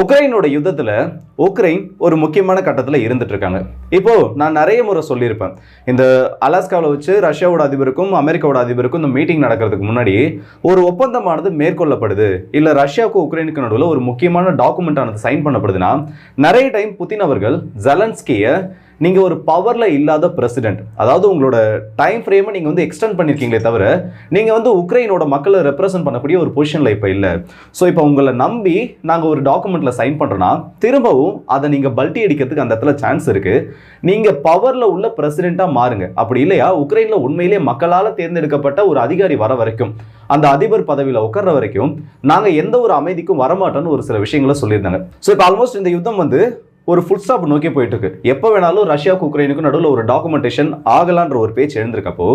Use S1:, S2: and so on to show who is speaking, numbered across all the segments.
S1: உக்ரைனோட யுத்தத்தில் உக்ரைன் ஒரு முக்கியமான கட்டத்தில் இருந்துட்டு இருக்காங்க இப்போ நான் நிறைய முறை சொல்லியிருப்பேன். இந்த அலாஸ்காவில் வச்சு ரஷ்யாவோட அதிபருக்கும் அமெரிக்காவோட அதிபருக்கும் இந்த மீட்டிங் நடக்கிறதுக்கு முன்னாடி ஒரு ஒப்பந்தமானது மேற்கொள்ளப்படுது. இல்லை ரஷ்யாவுக்கும் உக்ரைனுக்கு நடுவில் ஒரு முக்கியமான டாக்குமெண்ட் ஆனது சைன் பண்ணப்படுதுன்னா நிறைய டைம் புதின் அவர்கள் ஜலன்ஸ்கியை நீங்கள் ஒரு பவரில் இல்லாத பிரசிடென்ட் அதாவது உங்களோட டைம் ஃப்ரேமை நீங்கள் வந்து எக்ஸ்டெண்ட் பண்ணியிருக்கீங்களே தவிர நீங்கள் வந்து உக்ரைனோட மக்களை ரெப்ரசென்ட் பண்ணக்கூடிய ஒரு பொசிஷனில் இப்போ இல்லை. ஸோ இப்போ உங்களை நம்பி நாங்கள் ஒரு டாக்குமெண்ட்டில் சைன் பண்ணுறோன்னா திரும்பவும் அதை நீங்கள் பல்ட்டி அடிக்கிறதுக்கு அந்த இடத்துல சான்ஸ் இருக்குது நீங்கள் பவரில் உள்ள பிரசிடெண்ட்டாக மாறுங்க. அப்படி இல்லையா? உக்ரைனில் உண்மையிலே மக்களால் தேர்ந்தெடுக்கப்பட்ட ஒரு அதிகாரி வர வரைக்கும் அந்த அதிபர் பதவியில் உட்கார்ற வரைக்கும் நாங்கள் எந்த ஒரு அமைதிக்கும் வரமாட்டோம்னு ஒரு சில விஷயங்களை சொல்லியிருந்தாங்க. ஸோ இப்போ ஆல்மோஸ்ட் இந்த யுத்தம் வந்து ஒரு ஃபுட் ஸ்டாப் நோக்கி போயிட்டு இருக்கு எப்போ வேணாலும் ரஷ்யாவுக்கு உக்ரைனுக்கும் நடுவில் ஒரு டாக்குமெண்டேஷன் ஆகலான்ற ஒரு பேச்சு எழுந்திருக்கப்போ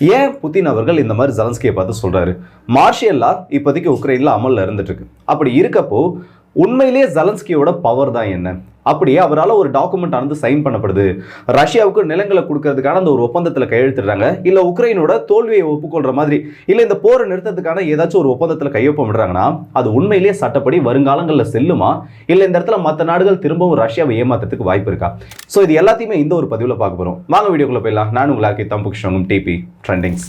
S1: ஏன் புதின் அவர்கள் இந்த மாதிரி ஜலன்ஸ்கியை பார்த்து சொல்றாரு? மார்ஷியல்லா இப்போதைக்கு உக்ரைனில் அமலில் இருந்துட்டு இருக்கு அப்படி இருக்கப்போ உண்மையிலேயே ஜலன்ஸ்கியோட பவர் தான் என்ன? அப்படியே அவரால் ஒரு டாக்குமெண்ட் ஆனது சைன் பண்ணப்படுது. ரஷ்யாவுக்கு நிலங்களை கொடுக்கறதுக்கான அந்த ஒரு ஒப்பந்தத்தில் கையெழுத்திடுறாங்க. இல்லை உக்ரைனோட தோல்வியை ஒப்புக்கொள்கிற மாதிரி இல்லை இந்த போரை நிறுத்தத்துக்கான ஏதாச்சும் ஒரு ஒப்பந்தத்தில் கையொப்பமிடுறாங்கன்னா அது உண்மையிலேயே சட்டப்படி வருங்காலங்களில் செல்லுமா? இல்லை இந்த இடத்துல மற்ற நாடுகள் திரும்பவும் ரஷ்யாவை ஏமாத்துறதுக்கு வாய்ப்பு இருக்கா? ஸோ இது எல்லாத்தையுமே இந்த ஒரு பதிவில் பார்க்க போகிறோம் வாங்க வீடியோக்குள்ள போயிடலாம். நான் உங்களாக்கி தம்புக்ஷங்கும் டிபி ட்ரெண்டிங்ஸ்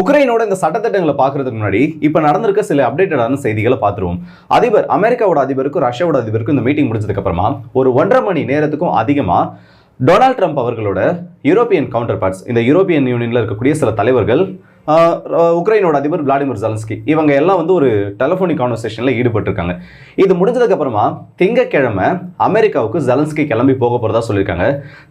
S1: உக்ரைனோட இந்த சட்டத்திட்டங்களை பார்க்கறதுக்கு முன்னாடி இப்போ நடந்திருக்க சில அப்டேட்டடான செய்திகளை பார்த்துருவோம். அதிபர் அமெரிக்காவோட அதிபருக்கும் ரஷ்யாவோட அதிபருக்கும் இந்த மீட்டிங் முடிஞ்சதுக்கு அப்புறமா ஒரு ஒன்றரை மணி நேரத்துக்கும் அதிகமாக டொனால்ட் ட்ரம்ப் அவர்களோட யூரோப்பியன் கவுண்டர் பார்ட்ஸ் இந்த யூரோப்பியன் யூனியனில் இருக்கக்கூடிய சில தலைவர்கள் உக்ரைனோட அதிபர் விளாடிமிர் ஜலன்ஸ்கி. இவங்க எல்லாம் வந்து ஒரு டெலிஃபோனிக் கான்வர்சேஷனில் ஈடுபட்டிருக்காங்க. இது முடிஞ்சதுக்கப்புறமா திங்கக்கிழமை அமெரிக்காவுக்கு ஜலன்ஸ்கி கிளம்பி போக போகிறதா சொல்லியிருக்காங்க.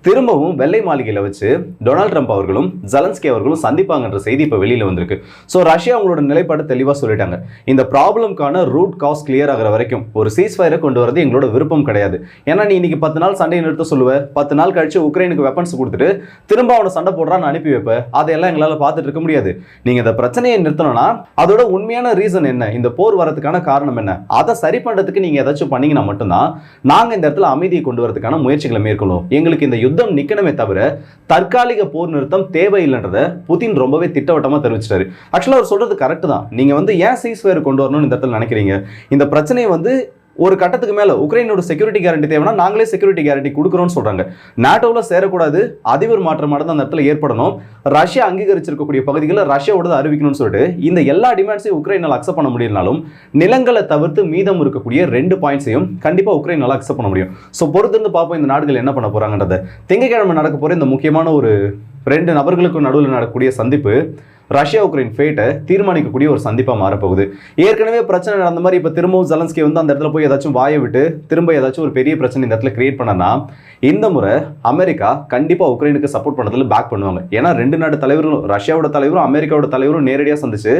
S1: திரும்பவும் வெள்ளை மாளிகையில் வச்சு டொனால்ட் ட்ரம்ப் அவர்களும் ஜலன்ஸ்கி அவர்களும் சந்திப்பாங்கன்ற செய்தி இப்போ வெளியில் வந்திருக்கு. ஸோ ரஷ்யா அவங்களோட நிலைப்பாடு தெளிவாக சொல்லிட்டாங்க. இந்த ப்ராப்ளம்க்கான ரூட் காஸ் கிளியர் ஆகிற வரைக்கும் ஒரு சீஸ் ஃபயரை கொண்டு வரது எங்களோட விருப்பம் கிடையாது. ஏன்னா நீ இன்னைக்கு பத்து நாள் சண்டையை நிறுத்த சொல்லுவேன் பத்து நாள் கழிச்சு உக்ரைனுக்கு வெப்பன்ஸ் கொடுத்துட்டு திரும்ப அவனை சண்டை போடுறான்னு அனுப்பி வைப்பேன் அதையெல்லாம் எங்களால் பார்த்துட்டு இருக்க முடியாது. நீங்க இந்த பிரச்சனையை நிறுத்தணும்னா அதோட உண்மையான ரீசன் என்ன? இந்த போர் வரதுக்கான காரணம் என்ன? அதை சரி பண்றதுக்கு நீங்க ஏதாச்சும் பண்ணீங்கன்னா மட்டும்தான் நாங்க இந்த இடத்துல அமைதியை கொண்டு வரதுக்கான முயற்சிகளை மேற்கொள்ளும் எங்களுக்கு இந்த யுத்தம் நிக்கணுமே தவிர தற்காலிக போர் நிறுத்தம் தேவையில்லைன்றத புதின் ரொம்பவே திட்டவட்டமா தெரிவிச்சிட்டாரு. ஆக்சுவலாக அவர் சொல்றது கரெக்ட் தான். நீங்க வந்து ஏன் சீஸ்வேர் கொண்டு வரணும்னு இந்த இடத்துல நினைக்கிறீங்க? இந்த பிரச்சனையை வந்து ஒரு கட்டத்துக்கு மேலே உக்ரைனோட செக்யூரிட்டி கேரண்டி தேவைன்னா நாங்களே செக்யூரிட்டி கேரண்டி கொடுக்குறோம்னு சொல்கிறாங்க நாட்டோவில் சேரக்கூடாது அதிபர் மாற்றமானது அந்த இடத்துல ஏற்படணும். ரஷ்யா அங்கீகரிச்சிருக்கக்கூடிய பகுதிகளில் ரஷ்யாவோட அறிவிக்கணும்னு சொல்லிட்டு இந்த எல்லா டிமாண்ட்ஸையும் உக்ரைனால் அக்செப்ட் பண்ண முடியலனாலும் நிலங்களை தவிர்த்து மீதம் இருக்கக்கூடிய ரெண்டு பாயிண்ட்ஸையும் கண்டிப்பாக உக்ரைனால் அக்செப்ட் பண்ண முடியும். ஸோ பொறுத்திருந்து பார்ப்போம் இந்த நாடுகள் என்ன பண்ண போகிறாங்கன்றத திங்கக்கிழமை நடக்க போகிற இந்த முக்கியமான ஒரு ரெண்டு நபர்களுக்கும் நடுவில் நடக்கக்கூடிய சந்திப்பு ரஷ்யா உக்ரைன் ஃபேட்டை தீர்மானிக்கக்கூடிய ஒரு சந்திப்பாக மாறப்போகுது. ஏற்கனவே பிரச்சனை நடந்த மாதிரி இப்போ திரும்பவும் ஜலன்ஸ்கி வந்து அந்த இடத்துல போய் ஏதாச்சும் வாயை விட்டு திரும்ப ஏதாச்சும் ஒரு பெரிய பிரச்சனை இந்த இடத்துல கிரியேட் பண்ணனா இந்த முறை அமெரிக்கா கண்டிப்பாக உக்ரைனுக்கு சப்போர்ட் பண்ணுறதுல பேக் பண்ணுவாங்க. ஏன்னா ரெண்டு நாட்டு தலைவர்களும் ரஷ்யாவோட தலைவரும் அமெரிக்காவோட தலைவரும் நேரடியாக சந்திச்சு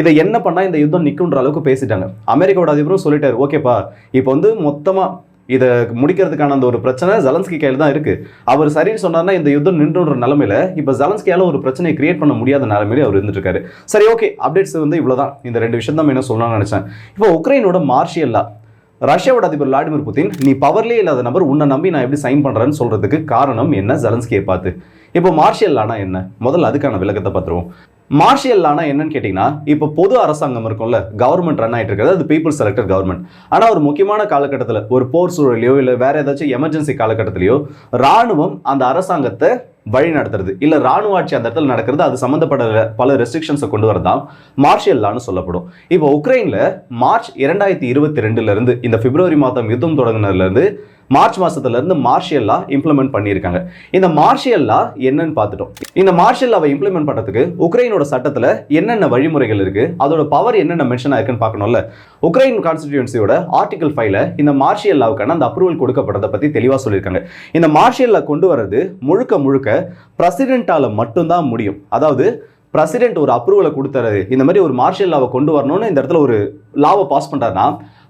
S1: இதை என்ன பண்ணால் இந்த யுத்தம் நிற்குன்ற அளவுக்கு பேசிட்டாங்க. அமெரிக்காவோட அதிபரும் சொல்லிட்டாரு ஓகேப்பா இப்போ வந்து மொத்தமாக இதை முடிக்கிறதுக்கான அந்த ஒரு பிரச்சனை ஜலன்ஸ்கி கையில் தான் இருக்கு. அவர் சரின்னு சொன்னார்னா இந்த யுத்தம் நின்றுன்ற நிலமையில இப்போ ஜலன்ஸ்கியால ஒரு பிரச்சனையை கிரியேட் பண்ண முடியாத நிலமையில அவர் இருந்துருக்காரு சரி ஓகே அப்டேட்ஸ் வந்து இவ்வளோதான் இந்த ரெண்டு விஷயம் தான் என்ன சொல்லணும்னு நினச்சேன். இப்போ உக்ரைனோட மார்ஷியல்லா ரஷ்யாவோட அதிபர் விளாடிமிர் புதின் நீ பவர்லேயே இல்லாத நபர் உன்னை நம்பி நான் எப்படி சைன் பண்ணுறேன்னு சொல்கிறதுக்கு காரணம் என்ன ஜலன்ஸ்கியை பார்த்து? இப்போ மார்ஷியல் லானா என்ன? முதல்ல அதுக்கான விளக்கத்தை பார்த்துருவோம். மார்ஷியல் லானா என்னன்னு கேட்டிங்கன்னா இப்போ பொது அரசாங்கம் இருக்கும்ல கவர்மெண்ட் ரன் ஆகிட்டு இருக்கிறது அது பீப்புள் செலக்டட் கவர்மெண்ட் ஆனால் ஒரு முக்கியமான காலகட்டத்தில் ஒரு போர் சூழலையோ இல்லை வேற ஏதாச்சும் எமர்ஜென்சி காலகட்டத்திலையோ ராணுவம் அந்த அரசாங்கத்தை வழி நடத்துறது. இல்ல ராணுவ ஆட்சி அந்த இடத்துல நடக்கிறது அது சம்மந்தப்பட்ட பல ரெஸ்ட்ரிக்ஷன்ஸை கொண்டு வரதான் மார்ஷியல் லான்னு சொல்லப்படும். இப்போ உக்ரைன்ல மார்ச் இரண்டாயிரத்தி இருபத்தி ரெண்டுல இருந்து இந்த பிப்ரவரி மாதம் யுத்தம் தொடங்கினதுலேருந்து மார்ச் மாசத்துல இருந்து மார்ஷியல் லா இம்ப்ளிமெண்ட் பண்ணியிருக்காங்க. இந்த மார்ஷியல் லா என்னன்னு பார்த்துட்டோம். இந்த மார்ஷியல் லாவை இம்ப்ளிமெண்ட் பண்றதுக்கு உக்ரைனோட சட்டத்துல என்னென்ன வழிமுறைகள் இருக்கு அதோட பவர் என்னென்ன மென்ஷன் ஆயிருக்குன்னு பார்க்கணும்ல. உக்ரைன் கான்ஸ்டிடியூன்சியோட ஆர்டிகல் ஃபைவ்ல இந்த மார்ஷியல் லாவுக்கான அந்த அப்ரூவல் கொடுக்கப்பட்டதை பத்தி தெளிவா சொல்லியிருக்காங்க. இந்த மார்ஷியல் லா கொண்டு வர்றது முழுக்க முழுக்க பிரசிடென்ட்டால மட்டும்தான் முடியும். அதாவது பிரசிடென்ட் ஒரு அப்ரூவலை கொடுத்துறது இந்த மாதிரி ஒரு மார்ஷியல் லாவை கொண்டு வரணும்னு இந்த இடத்துல ஒரு லாவை பாஸ் பண்ணுறாருன்னா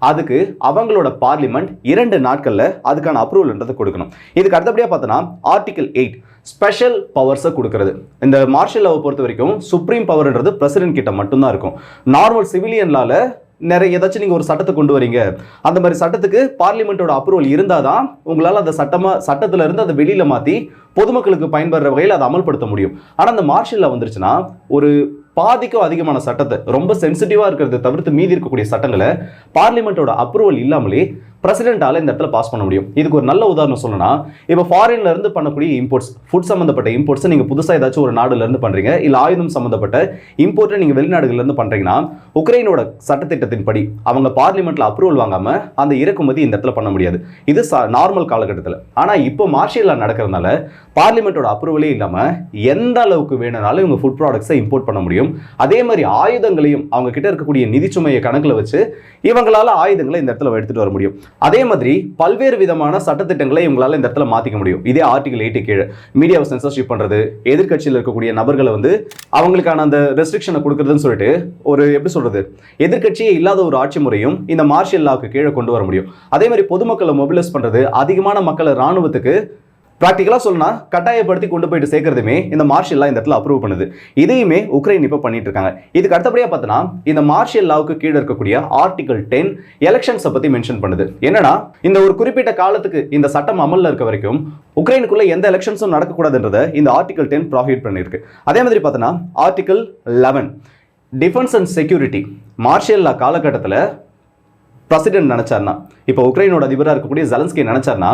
S1: அதுக்கு அவங்களோட பார்லிமெண்ட் இரண்டு நாட்களில் அதுக்கான அப்ரூவல்ன்றதை கொடுக்கணும். இதுக்கு அடுத்தபடியா பார்த்தோன்னா ஆர்டிகல் எயிட் ஸ்பெஷல் பவர்ஸை கொடுக்கறது. இந்த மார்ஷியல் லாவை பொறுத்த வரைக்கும் சுப்ரீம் பவர்ன்றது பிரசிடென்ட் கிட்ட மட்டும்தான் இருக்கும். நார்மல் சிவிலியன் லாவில் நிறைய ஏதாச்சும் நீங்கள் ஒரு சட்டத்தை கொண்டு வரீங்க. அந்த மாதிரி சட்டத்துக்கு பார்லிமெண்ட்டோட அப்ரூவல் இருந்தால் தான் உங்களால் அந்த சட்டமாக சட்டத்தில் இருந்து அதை வெளியில் மாற்றி பொதுமக்களுக்கு பயன்படுற வகையில் அதை அமல்படுத்த முடியும். ஆனால் அந்த மார்ஷலில் வந்துருச்சுன்னா ஒரு பாதிக்கும் அதிகமான சட்டத்தை ரொம்ப சென்சிட்டிவாக இருக்கிறத தவிர்த்து மீதி இருக்கக்கூடிய சட்டங்களை பார்லிமெண்ட்டோட அப்ரூவல் இல்லாமலே பிரசிடென்ட்டால இந்த இடத்துல பாஸ் பண்ண முடியும். இதுக்கு ஒரு நல்ல உதாரணம் சொல்லணும்னா இப்போ ஃபாரின்ல இருந்து பண்ணக்கூடிய இம்போர்ட்ஸ் ஃபுட் சம்மந்தப்பட்ட இம்போர்ட்ஸ் நீங்க புதுசா ஏதாச்சும் ஒரு நாடுல இருந்து பண்றீங்க இல்ல ஆயுதம் சம்மந்தப்பட்ட இம்போர்ட்டை நீங்க வெளிநாடுகள்ல இருந்து பண்றீங்கன்னா உக்ரைனோட சட்டத்திட்டத்தின்படி அவங்க பார்லிமெண்ட்ல அப்ரூவல் வாங்காம அந்த இறக்குமதி இந்த இடத்துல பண்ண முடியாது. இது நார்மல் காலகட்டத்தில். ஆனா இப்போ மார்ஷியலா நடக்கிறதுனால பார்லிமெண்ட்டோட அப்ரூவலே இல்லாம எந்த அளவுக்கு வேணும்னாலும் இவங்க ஃபுட் ப்ராடக்ட்ஸை இம்போர்ட் பண்ண முடியும். அதே மாதிரி ஆயுதங்களையும் அவங்க கிட்ட இருக்கக்கூடிய நிதிச்சுமையை கணக்கில் வச்சு இவங்களால ஆயுதங்களை இந்த இடத்துல எடுத்துட்டு வர முடியும். அதே மாதிரி பல்வேறு விதமான சட்டத்திட்டங்களை இவங்களால இந்த இடத்துல மாத்திக்க முடியும். இதே ஆர்டிகல் எயிட்டி கீழே. மீடியாவை சென்சர்ஷிப் பண்றது எதிர்கட்சியில் இருக்கக்கூடிய நபர்களை வந்து அவங்களுக்கான அந்த ரெஸ்ட்ரிக்ஷனை கொடுக்கறதுன்னு சொல்லிட்டு ஒரு எப்படி சொல்றது எதிர்க்கட்சியே இல்லாத ஒரு ஆட்சி முறையும் இந்த மார்ஷியல் லாவுக்கு கீழே கொண்டு வர முடியும். அதே மாதிரி பொதுமக்களை மொபிலைஸ் பண்றது அதிகமான மக்களை ராணுவத்துக்கு ப்ராக்டிக்கலாக சொன்னால் கட்டாயப்படுத்தி கொண்டு போயிட்டு சேர்க்கறதுமே இந்த மார்ஷியல் லா இந்த இடத்துல அப்ரூவ் பண்ணுது. இதையுமே உக்ரைன் இப்போ பண்ணிட்டு இருக்காங்க. இதுக்கு அடுத்தபடியாக பார்த்தோன்னா இந்த மார்ஷியல் லாவுக்கு கீழே இருக்கக்கூடிய ஆர்டிகல் டென் எலெக்ஷன்ஸை பற்றி மென்ஷன் பண்ணுது. என்னன்னா இந்த ஒரு குறிப்பிட்ட காலத்துக்கு இந்த சட்டம் அமலில் இருக்க வரைக்கும் உக்ரைனுக்குள்ள எந்த எலெக்ஷன்ஸும் நடக்கக்கூடாதுன்றதை இந்த ஆர்டிகல் டென் ப்ராஹிட் பண்ணியிருக்கு. அதே மாதிரி பார்த்தோன்னா article eleven defence and security martial law காலகட்டத்தில் பிரசிடென்ட் நினச்சார்னா இப்போ உக்ரைனோட அதிபராக இருக்கக்கூடிய ஜலன்ஸ்கி நினச்சார்னா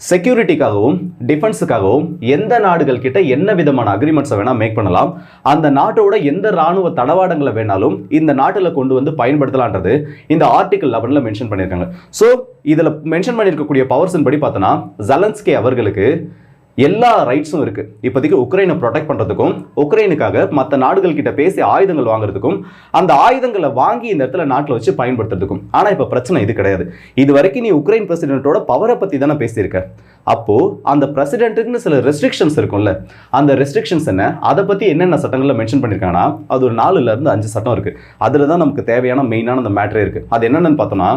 S1: செக்யூரிட்டிக்காகவும் டிஃபென்ஸுக்காகவும் எந்த நாடுகள் கிட்ட என்ன விதமான அக்ரிமெண்ட்ஸை வேணால் மேக் பண்ணலாம் அந்த நாட்டோட எந்த ராணுவ தடவாடங்களை வேணாலும் இந்த நாட்டில் கொண்டு வந்து பயன்படுத்தலான்றது இந்த ஆர்டிகல் லெவனில் மென்ஷன் பண்ணியிருக்காங்க. ஸோ இதில் மென்ஷன் பண்ணியிருக்கக்கூடிய பவர்ஸின் படி பார்த்தோன்னா ஜலன்ஸ்கே அவர்களுக்கு எல்லா ரைட்ஸும் இருக்கு. இப்போதைக்கு உக்ரைனை ப்ரொடெக்ட் பண்ணுறதுக்கும் உக்ரைனுக்காக மற்ற நாடுகள் கிட்ட பேசி ஆயுதங்கள் வாங்குறதுக்கும் அந்த ஆயுதங்களை வாங்கி இந்த இடத்துல நாட்டில் வச்சு பயன்படுத்துறதுக்கும். ஆனால் இப்போ பிரச்சனை இது கிடையாது. இது வரைக்கும் நீ உக்ரைன் பிரசிடென்ட்டோட பவரை பற்றி தானே பேசியிருக்க. அப்போது அந்த பிரசிடென்ட்டுக்குன்னு சில ரெஸ்ட்ரிக்ஷன்ஸ் இருக்கும்ல. அந்த ரெஸ்ட்ரிக்ஷன்ஸ் என்ன? அதை பற்றி என்னென்ன சட்டங்களில் மென்ஷன் பண்ணியிருக்காங்கன்னா அது ஒரு நாலுலேருந்து அஞ்சு சட்டம் இருக்குது அதில் தான் நமக்கு தேவையான மெயினான அந்த மேட்ரே இருக்குது அது என்னென்னு பார்த்தோம்னா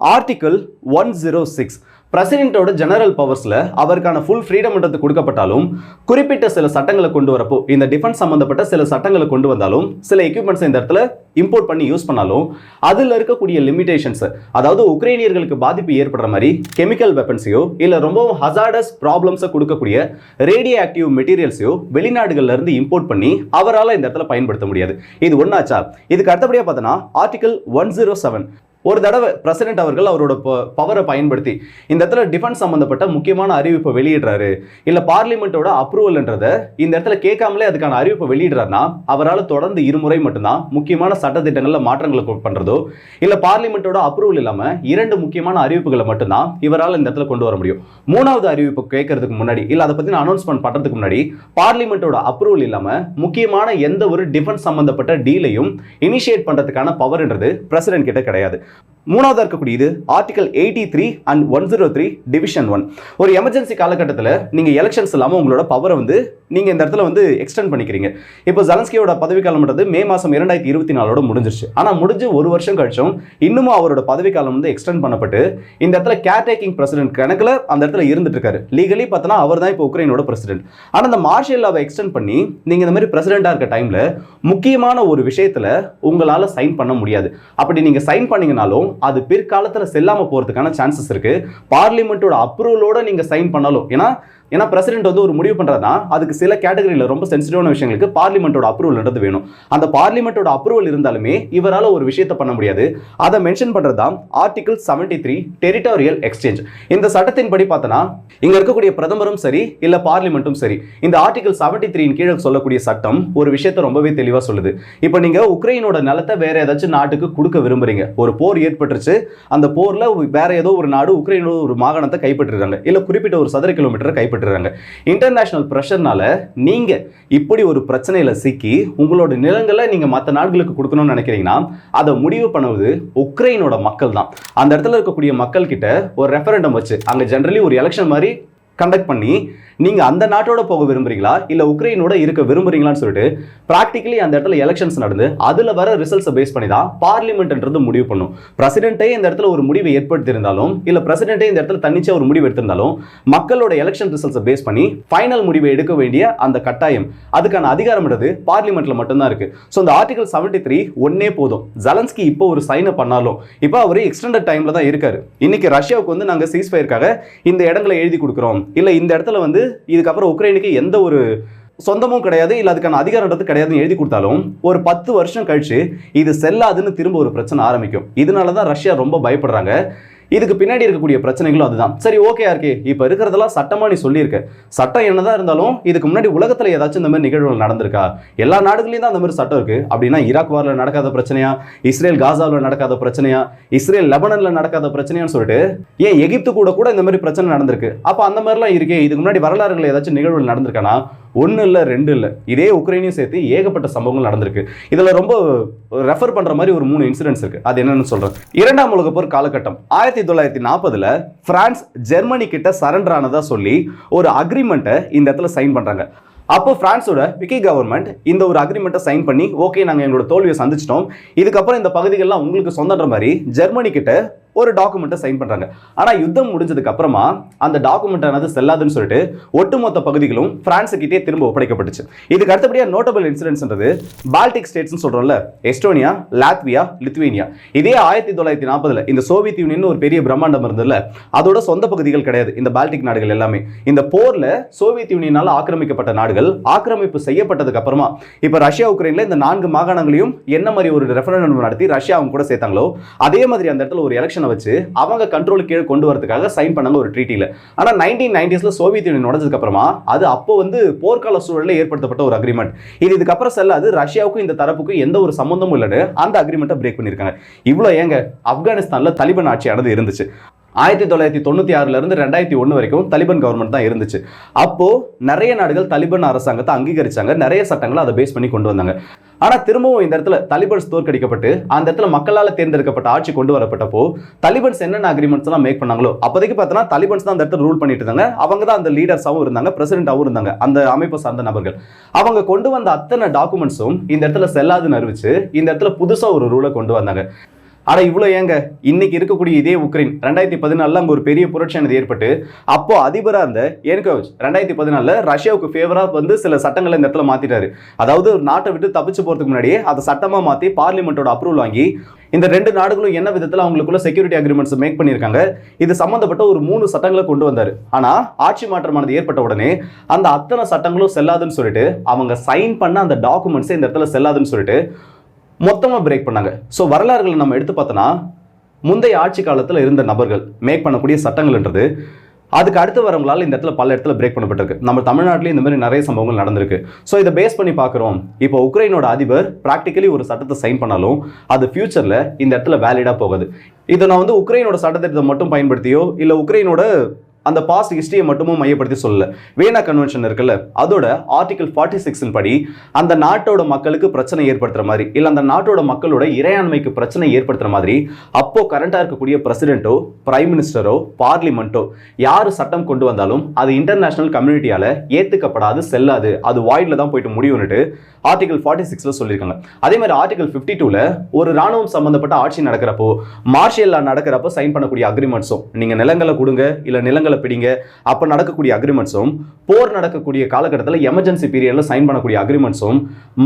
S1: ஆர்டிக்கல் ஒன் ஜீரோ சிக்ஸ் பிரசிடென்ட்டோட ஜெனரல் பவர்ஸில் அவருக்கான ஃபுல் ஃப்ரீடம்ன்றது கொடுக்கப்பட்டாலும் குறிப்பிட்ட சில சட்டங்களை கொண்டு வரப்போ இந்த டிஃபென்ஸ் சம்மந்தப்பட்ட சில சட்டங்களை கொண்டு வந்தாலும் சில எக்யூப்மெண்ட்ஸ் இந்த இடத்துல இம்போர்ட் பண்ணி யூஸ் பண்ணாலும் அதில் இருக்கக்கூடிய லிமிடேஷன்ஸ் அதாவது உக்ரைனியர்களுக்கு பாதிப்பு ஏற்படுற மாதிரி கெமிக்கல் வெப்பன்ஸையோ இல்லை ரொம்பவும் ஹசார்டஸ் ப்ராப்ளம்ஸை கொடுக்கக்கூடிய ரேடியோ ஆக்டிவ் மெட்டீரியல்ஸையோ வெளிநாடுகள்ல இருந்து இம்போர்ட் பண்ணி அவரால் இந்த இடத்துல பயன்படுத்த முடியாது. இது ஒன்றாச்சா இதுக்கு அடுத்தபடியாக பார்த்தோன்னா ஆர்டிகல் ஒன் ஜீரோ செவன் ஒரு தடவை பிரசிடென்ட் அவர்கள் அவரோட பவரை பயன்படுத்தி இந்த இடத்துல டிஃபென்ஸ் சம்மந்தப்பட்ட முக்கியமான அறிவிப்பை வெளியிடுறாரு. இல்லை பார்லிமெண்ட்டோட அப்ரூவல்ன்றதை இந்த இடத்துல கேட்காமலே அதுக்கான அறிவிப்பை வெளியிடுறாருன்னா அவரால் தொடர்ந்து இருமுறை மட்டும்தான் முக்கியமான சட்டத்திட்டங்களில் மாற்றங்களை பண்ணுறதோ இல்லை பார்லிமெண்ட்டோட அப்ரூவல் இல்லாமல் இரண்டு முக்கியமான அறிவிப்புகளை மட்டும்தான் இவரால் இந்த இடத்துல கொண்டு வர முடியும். மூணாவது அறிவிப்பு கேட்கறதுக்கு முன்னாடி இல்லை அதை பற்றின அனௌன்ஸ்மெண்ட் பண்ணுறதுக்கு முன்னாடி பார்லிமெண்ட்டோட அப்ரூவல் இல்லாமல் முக்கியமான எந்த ஒரு டிஃபென்ஸ் சம்மந்தப்பட்ட டீலையும் இனிஷியேட் பண்ணுறதுக்கான பவர்ன்றது பிரசிடென்ட் கிட்ட கிடையாது. மூணாவது இருக்கக்கூடியது article eighty three and one zero three division one ஒரு எமர்ஜென்சி காலகட்டத்தில் நீங்கள் எலெக்ஷன்ஸ் இல்லாமல் உங்களோட பவரை வந்து நீங்கள் இந்த இடத்துல வந்து எக்ஸ்டெண்ட் பண்ணிக்கிறீங்க. இப்போ ஜலன்ஸ்கியோட பதவிக்காலம்ன்றது மே மாதம் இரண்டாயிரத்தி இருபத்தி நாலோட முடிஞ்சிருச்சு. ஆனால் முடிஞ்சு ஒரு வருஷம் கழிச்சும் இன்னமும் அவரோட பதவிக்காலம் வந்து எக்ஸ்டெண்ட் பண்ணப்பட்டு இந்த இடத்துல கேர்டேக்கிங் பிரசிடென்ட் கணக்கில் அந்த இடத்துல இருந்துட்டு இருக்காரு. லீகலி பார்த்தோன்னா அவர் தான் இப்போ உக்ரைனோட பிரசிடென்ட் ஆனால் அந்த மார்ஷியல் லாவை எக்ஸ்டெண்ட் பண்ணி நீங்கள் இந்த மாதிரி பிரசிடென்ட்டாக இருக்க டைமில் முக்கியமான ஒரு விஷயத்தில் உங்களால் சைன் பண்ண முடியாது. அப்படி நீங்கள் சைன் பண்ணீங்கன்னா பண்ணாலும் அது பிற்காலத்தில் செல்லாமல் போகிறதுக்கான சான்சஸ் இருக்கு. பார்லிமெண்ட்டோட அப்ரூவலோட நீங்கள் சைன் பண்ணாலும். ஏன்னா ஏன்னா பிரசிடென்ட் வந்து ஒரு முடிவு பண்ணுறதுனா அதுக்கு சில கேட்டகரியில் ரொம்ப சென்சிட்டிவான விஷயங்களுக்கு பார்லிமெண்ட்டோட அப்ரூவல்ன்றது வேணும். அந்த பார்லிமெண்ட்டோட அப்ரூவல் இருந்தாலுமே இவரால் ஒரு விஷயத்தை பண்ண முடியாது. அதை மென்ஷன் பண்ணுறது தான் article seventy three territorial exchange இந்த சட்டத்தின்படி பார்த்தோன்னா இங்கே இருக்கக்கூடிய பிரதமரும் சரி இல்லை பார்லிமெண்ட்டும் சரி இந்த ஆர்டிகல் செவன்டி த்ரீன் கீழே சொல்லக்கூடிய சட்டம் ஒரு விஷயத்தை ரொம்பவே தெளிவாக சொல்லுது. இப்போ நீங்கள் உக்ரைனோட நிலத்தை வேற ஏதாச்சும் நாட்டுக்கு கொடுக்க விரும்புறீங்க. ஒரு போர் ஏற்பட்டுருச்சு அந்த போரில் வேற ஏதோ ஒரு நாடு உக்ரைனோட ஒரு மாகாணத்தை கைப்பற்றுறாங்க இல்லை குறிப்பிட்ட ஒரு சதுர கிலோமீட்டரை விட்டுறாங்க. இன்டர்நேஷனல் ப்ரெஷர்னால நீங்கள் இப்படி ஒரு பிரச்சனையில் சிக்கி உங்களோட நிலங்களை நீங்கள் மற்ற நாடுகளுக்கு கொடுக்கணும்னு நினைக்கிறீங்கன்னா அதை முடிவு பண்ணுவது உக்ரைனோட மக்கள் தான் அந்த இடத்துல இருக்கக்கூடிய மக்கள் கிட்ட ஒரு ரெஃபரண்டம் வச்சு அங்கே ஜென்ரலி ஒரு எலெக்ஷன் மாதிரி கண்டக்ட் பண்ணி நீங்கள் அந்த நாட்டோட போக விரும்புறீங்களா? இல்லை உக்ரைனோட இருக்க விரும்புறீங்களான்னு சொல்லிட்டு ப்ராக்டிக்கலி அந்த இடத்துல எலெக்ஷன்ஸ் நடந்து அதில் வர ரிசல்ட்ஸை பேஸ் பண்ணி தான் பார்லிமெண்ட்ன்றது முடிவு பண்ணும். பிரசிடென்ட்டே இந்த இடத்துல ஒரு முடிவை ஏற்படுத்தியிருந்தாலும் இல்லை பிரசிடென்ட்டே இந்த இடத்துல தனிச்சா ஒரு முடிவு எடுத்திருந்தாலும் மக்களோட எலெக்ஷன் ரிசல்ட்ஸை பேஸ் பண்ணி ஃபைனல் முடிவை எடுக்க வேண்டிய அந்த கட்டாயம். அதுக்கான அதிகாரம்ன்றது பார்லிமெண்ட்டில் மட்டும்தான் இருக்குது ஸோ இந்த ஆர்டிகல் செவன்டி த்ரீ ஒன்னே போதும். ஜலன்ஸ்கி இப்போ ஒரு சைனை பண்ணாலும் இப்போ அவர் எக்ஸ்டெண்டட் டைமில் தான் இருக்காரு. இன்னைக்கு ரஷ்யாவுக்கு வந்து நாங்கள் சீஸ் ஃபயருக்காக இந்த இடங்களை எழுதி கொடுக்குறோம். இல்லை இந்த இடத்துல வந்து இதுக்கப்புறம் உக்ரைனுக்கு எந்த ஒரு சொந்தமும் கிடையாது இல்லை அதுக்கான அதிகாரன்றது கிடையாதுன்னு எழுதி கொடுத்தாலும் ஒரு பத்து வருஷம் கழிச்சு இது செல்லாதுன்னு திரும்ப ஒரு பிரச்சனை ஆரம்பிக்கும். இதனால தான் ரஷ்யா ரொம்ப பயப்படுறாங்க. இதுக்கு பின்னாடி இருக்கக்கூடிய பிரச்சனைகளும் அதுதான். சரி ஓகே இருக்கே இப்போ இருக்கிறதெல்லாம் சட்டமா நீ சொல்லியிருக்க. சட்டம் என்னதான் இருந்தாலும் இதுக்கு முன்னாடி உலகத்துல ஏதாச்சும் இந்த மாதிரி நிகழ்வுகள் நடந்திருக்கா? எல்லா நாடுகளையும் தான் அந்த மாதிரி சட்டம் இருக்கு. அப்படின்னா ஈராக் வாரில் நடக்காத பிரச்சனையா? இஸ்ரேல் காசாவில் நடக்காத பிரச்சனையா? இஸ்ரேல் லெபனன்ல நடக்காத பிரச்சனையான்னு சொல்லிட்டு ஏன் எகிப்து கூட கூட இந்த மாதிரி பிரச்சனை நடந்திருக்கு. அப்போ அந்த மாதிரிலாம் இருக்கே இதுக்கு முன்னாடி வரலாறுகள் ஏதாச்சும் நிகழ்வுகள் நடந்திருக்கானா? ஒன்று இல்லை ரெண்டு இல்லை. இதே உக்ரைனையும் சேர்த்து ஏகப்பட்ட சம்பவங்கள் நடந்திருக்கு. இதில் ரொம்ப ரெஃபர் பண்ணுற மாதிரி ஒரு மூணு இன்சிடென்ட்ஸ் இருக்குது அது என்னென்னு சொல்கிறேன் இரண்டாம் உலக போர் காலகட்டம். ஆயிரத்தி தொள்ளாயிரத்தி நாற்பதில் ஃப்ரான்ஸ் ஜெர்மனி கிட்ட சரண்டர் ஆனதாக சொல்லி ஒரு அக்ரிமெண்ட்டை இந்த இடத்துல சைன் பண்ணுறாங்க அப்போ ஃப்ரான்ஸோட விக்கி கவர்மெண்ட் இந்த ஒரு அக்ரிமெண்ட்டை சைன் பண்ணி ஓகே நாங்கள் எங்களோட தோல்வியை சந்திச்சிட்டோம். இதுக்கப்புறம் இந்த பகுதிகள்லாம் உங்களுக்கு சொந்தன்ற மாதிரி ஜெர்மனி கிட்ட ஒரு டாக்குமெண்ட்டை சைன் பண்ணுறாங்க ஆனால் யுத்தம் முடிஞ்சதுக்கு அப்புறமா அந்த டாக்குமெண்ட் ஆனது செல்லாதுன்னு சொல்லிட்டு ஒட்டுமொத்த பகுதிகளும் பிரான்ஸுக்கிட்டே திரும்ப ஒப்படைக்கப்பட்டுச்சு. இதுக்கு அடுத்தபடியாக நோட்டபிள் இன்சிடென்ட்ஸ்ன்றது பால்டிக் ஸ்டேட்ஸ்னு சொல்கிறோம்ல எஸ்டோனியா லாத்வியா லித்வேனியா இதே ஆயிரத்தி தொள்ளாயிரத்தி நாற்பதில் இந்த சோவியத் யூனியன் ஒரு பெரிய பிரம்மாண்டம் இருந்ததுல அதோட சொந்த பகுதிகள் கிடையாது. இந்த பால்டிக் நாடுகள் எல்லாமே. இந்த போர்ல சோவியத் யூனியனால் ஆக்கிரமிக்கப்பட்ட நாடுகள் ஆக்கிரமிப்பு செய்யப்பட்டதுக்கு அப்புறமா இப்போ ரஷ்யா உக்ரைன்ல இந்த நான்கு மாகாணங்களையும் என்ன மாதிரி ஒரு ரெஃபரண்டம் நடத்தி ரஷ்யா அவங்க கூட சேர்த்தாங்களோ அதே மாதிரி அந்த இடத்துல ஒரு எலெக்ஷன் வச்சு அவங்க கண்ட்ரோல் கீழே கொண்டு வரதுக்காக சைன் பண்ணாங்க ஒரு ட்ரீட்டியில் ஆனால் நைன்டீன் நைன்டிஸில் சோவியத் யூனியன் உடஞ்சதுக்கு அப்புறமா அது அப்போ வந்து போர்க்கால சூழலில் ஏற்படுத்தப்பட்ட ஒரு அக்ரிமெண்ட் இது இதுக்கப்புறம் செல்லாது ரஷ்யாவுக்கும் இந்த தரப்புக்கும் எந்த ஒரு சம்மந்தமும் இல்லைன்னு அந்த அக்ரிமெண்ட்டை பிரேக் பண்ணியிருக்காங்க. இவ்வளோ ஏங்க ஆப்கானிஸ்தானில் தலிபான் ஆட்சியானது இருந்துச்சு. ஆயிரத்தி தொள்ளாயிரத்தி தொண்ணூற்றி ஆறுலேருந்து ரெண்டாயிரத்தி ஒன்று வரைக்கும் தலிபான் கவர்மெண்ட் தான் இருந்துச்சு. அப்போது நிறைய நாடுகள் தலிபான் அரசாங்கத்தை அங்கீகரிச்சாங்க. நிறைய சட்டங்களை அதை பேஸ் பண்ணி கொண்டு வந்தாங்க. ஆனால் திரும்பவும் இந்த இடத்துல தலிபன்ஸ் தோற்கடிக்கப்பட்டு அந்த இடத்துல மக்களால் தேர்ந்தெடுக்கப்பட்ட ஆட்சி கொண்டு வரப்பட்டப்போ தலிபன்ஸ் என்னென்ன அக்ரிமெண்ட்ஸ் எல்லாம் மேக் பண்ணாங்களோ அப்போதைக்கு பார்த்தோன்னா தலிபன்ஸ் தான் அந்த இடத்துல ரூல் பண்ணிட்டு இருந்தாங்க. அவங்க தான் அந்த லீடர்ஸாகவும் இருந்தாங்க பிரசிடென்ட்டாகவும் இருந்தாங்க அந்த அமைப்பை சார்ந்த நபர்கள். அவங்க கொண்டு வந்த அத்தனை டாக்குமெண்ட்ஸும் இந்த இடத்துல செல்லாதுன்னு அறிவிச்சு இந்த இடத்துல புதுசாக ஒரு ரூலை கொண்டு வந்தாங்க. ஆனால் இவ்வளோ ஏங்க? இன்னைக்கு இருக்கக்கூடிய இதே உக்ரைன் ரெண்டாயிரத்தி பதினாலில் அங்கே ஒரு பெரிய புரட்சியானது ஏற்பட்டு அப்போ அதிபராக இருந்த ஏன்கோவிச் ரெண்டாயிரத்தி பதினாலில் ரஷ்யாவுக்கு ஃபேவராக வந்து சில சட்டங்களை இந்த இடத்துல மாற்றிட்டாரு அதாவது ஒரு நாட்டை விட்டு தப்பிச்சு போகிறதுக்கு முன்னாடியே அதை சட்டமாக மாற்றி பார்லிமெண்ட்டோட அப்ரூவல் வாங்கி இந்த ரெண்டு நாடுகளும் என்ன விதத்தில் அவங்களுக்குள்ள செக்யூரிட்டி அக்ரிமெண்ட்ஸ் மேக் பண்ணியிருக்காங்க இது சம்மந்தப்பட்ட ஒரு மூணு சட்டங்களை கொண்டு வந்தார். ஆனால் ஆட்சி மாற்றமானது ஏற்பட்ட உடனே அந்த அத்தனை சட்டங்களும் செல்லாதுன்னு சொல்லிட்டு அவங்க சைன் பண்ண அந்த டாக்குமெண்ட்ஸே இந்த இடத்துல செல்லாதுன்னு சொல்லிட்டு மொத்தமாக பிரேக் பண்ணாங்க. ஸோ வரலாறுகளை நம்ம எடுத்து பார்த்தோன்னா முந்தைய ஆட்சி காலத்தில் இருந்த நபர்கள் மேக் பண்ணக்கூடிய சட்டங்கள்ன்றது அதுக்கு அடுத்து வரவங்களால் இந்த இடத்துல பல இடத்துல பிரேக் பண்ணப்பட்டிருக்கு. நம்ம தமிழ்நாட்டிலேயும் இந்த மாதிரி நிறைய சம்பவங்கள் நடந்திருக்கு. ஸோ இதை பேஸ் பண்ணி பார்க்குறோம். இப்போ உக்ரைனோட அதிபர் ப்ராக்டிக்கலி ஒரு சட்டத்தை சைன் பண்ணாலும் அது ஃபியூச்சரில் இந்த இடத்துல வேலிடாக போகுது. இதை நான் வந்து உக்ரைனோட சட்டத்திட்டத்தை மட்டும் பயன்படுத்தியோ இல்லை உக்ரைனோட அந்த பாஸ்ட் ஹிஸ்டரியை மட்டுமும் மையப்படுத்தி சொல்லல. வேனா கன்வென்ஷன் இருக்குல்ல அதோட ஆர்டிகல் ஃபார்ட்டி சிக்ஸின் படி அந்த நாட்டோட மக்களுக்கு பிரச்சனை ஏற்படுத்துற மாதிரி இல்லை அந்த நாட்டோட மக்களோட இறையாண்மைக்கு பிரச்சனை ஏற்படுத்துற மாதிரி அப்போ கரண்டாக இருக்கக்கூடிய பிரசிடென்ட்டோ பிரைம் மினிஸ்டரோ பார்லிமெண்ட்டோ யார் சட்டம் கொண்டு வந்தாலும் அது இன்டர்நேஷனல் கம்யூனிட்டியால ஏற்றுக்கப்படாது செல்லாது அது வாய்டில் தான் போயிட்டு முடியும்னுட்டு ஆர்டிகல் ஃபார்ட்டி சிக்ஸில் சொல்லியிருக்காங்க. அதே மாதிரி ஆர்டிகல் ஃபிஃப்டி டூவில் ஒரு ராணுவம் சம்மந்தப்பட்ட ஆட்சி நடக்கிறப்போ மார்ஷியல் லா நடக்கிறப்போ சைன் பண்ணக்கூடிய அக்ரிமெண்ட்ஸும் நீங்கள் நிலங்களை கொடுங்க இல்லை நிலங்களை பிடிங்க. அப்போ நடக்கக்கூடிய அக்ரிமெண்ட்ஸும் போர் நடக்கக்கூடிய காலகட்டத்தில் எமர்ஜென்சி பீரியடில் சைன் பண்ணக்கூடிய அக்ரிமெண்ட்ஸும்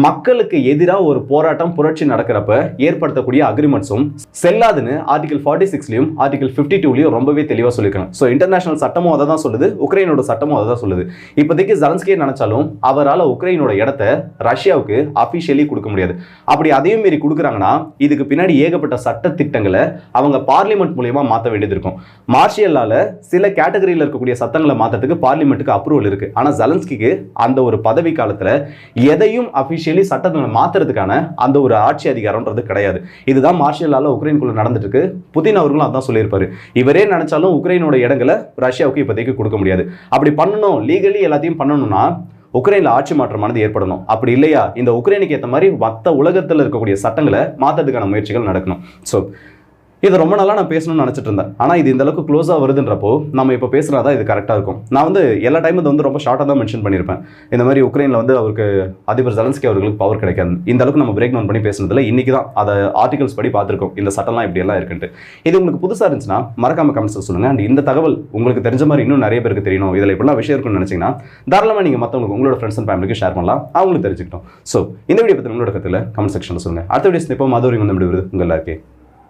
S1: மக்களுக்கு எதிராக ஒரு போராட்டம் புரட்சி நடக்கிறப்ப ஏற்படுத்தக்கூடிய அக்ரிமெண்ட்ஸும் செல்லாதுன்னு ஆர்டிகல் ஃபார்ட்டி சிக்ஸ்லையும் ஆர்டிகல் ஃபிஃப்டி டூலையும் ரொம்பவே தெளிவாக சொல்லியிருக்காங்க ஸோ இன்டர்நேஷனல் சட்டமும் அதை தான் சொல்லுது உக்ரைனோட சட்டமும் அதை தான் சொல்லுது. இப்போதைக்கு ஜலன்ஸ்கே நினைச்சாலும் அவரால் உக்ரைனோட இடத்த ரஷ்யாவுக்கு அஃபிஷியலி கொடுக்க முடியாது. அப்படி அதையும் மீறி கொடுக்குறாங்கன்னா இதுக்கு பின்னாடி ஏகப்பட்ட சட்ட திட்டங்களை அவங்க பார்லிமெண்ட் மூலியமா மாற்ற வேண்டியது இருக்கும். மார்ஷியல்லால சில கேட்டகரியில் இருக்கக்கூடிய சட்டங்களை மாற்றத்துக்கு பார்லிமெண்ட்டுக்கு அப்ரூவல் இருக்கு. ஆனால் ஜலன்ஸ்கிக்கு அந்த ஒரு பதவி காலத்தில் எதையும் அஃபிஷியலி சட்டங்களை மாத்துறதுக்கான அந்த ஒரு ஆட்சி அதிகாரம்ன்றது கிடையாது. இதுதான் மார்ஷியலால் உக்ரைனுக்குள்ள நடந்துட்டு இருக்கு புதின் அவர்களும் அதான் சொல்லியிருப்பாரு. இவரே நினைச்சாலும் உக்ரைனோட இடங்களை ரஷ்யாவுக்கு இப்போதைக்கு கொடுக்க முடியாது. அப்படி பண்ணணும் லீகலி எல்லாத்தையும் பண்ணணும்னா உக்ரைனில் ஆட்சி மாற்றமானது ஏற்படணும். அப்படி இல்லையா? இந்த உக்ரைனுக்கு ஏற்ற மாதிரி மற்ற உலகத்தில் இருக்கக்கூடிய சட்டங்களை மாற்றத்துக்கான முயற்சிகள் நடக்கணும். ஸோ இது ரொம்ப நாளாக நான் பேசணும்னு நினச்சிட்டு இருந்தேன். ஆனால் இது இந்த அளவுக்கு க்ளோஸாக வருதுன்றப்போ நம்ம இப்போ பேசுகிறதா இது கரெக்டாக இருக்கும். நான் வந்து எல்லா டைமும் இது வந்து ரொம்ப ஷார்ட்டாக தான் மென்ஷன் பண்ணியிருப்பேன் இந்த மாதிரி உக்ரைனில் வந்து அவருக்கு அதிபர் ஜலன்ஸ்கி அவர்களுக்கு பவர் கிடைக்காது. இந்த அளவுக்கு நம்ம பிரேக் டவுன் பண்ணி பேசுனதில்ல இன்றைக்கி தான் அதை ஆர்டிகல்ஸ் படி பார்த்துருக்கோம். இந்த சட்டம்லாம் இப்படி எல்லாம் இருக்குன்ட்டு. இது உங்களுக்கு புதுசாக இருந்துச்சுன்னா மறக்காம கமெண்ட்ஸில் சொல்லுங்கள் அண்ட் இந்த தகவல் உங்களுக்கு தெரிஞ்ச மாதிரி இன்னும் நிறைய பேருக்கு தெரியணும். இதில் இப்படிலாம் விஷயம் இருக்குன்னு நினச்சிங்கன்னா தாராளமாக நீங்கள் மற்றவங்களுக்கு உங்களோட ஃப்ரெண்ட்ஸ் அண்ட் ஃபேமிலிக்கு ஷேர் பண்ணலாம். அவங்களும் தெரிஞ்சுக்கிட்டோம். ஸோ இந்த வீடியோ பற்றி உங்களோட கருத்துல கமெண்ட் செக்ஷனில் சொல்லுங்கள் அடுத்த வீடியோ இப்போ மதுரை வந்து விடுவது உங்கள் எல்லாருக்கே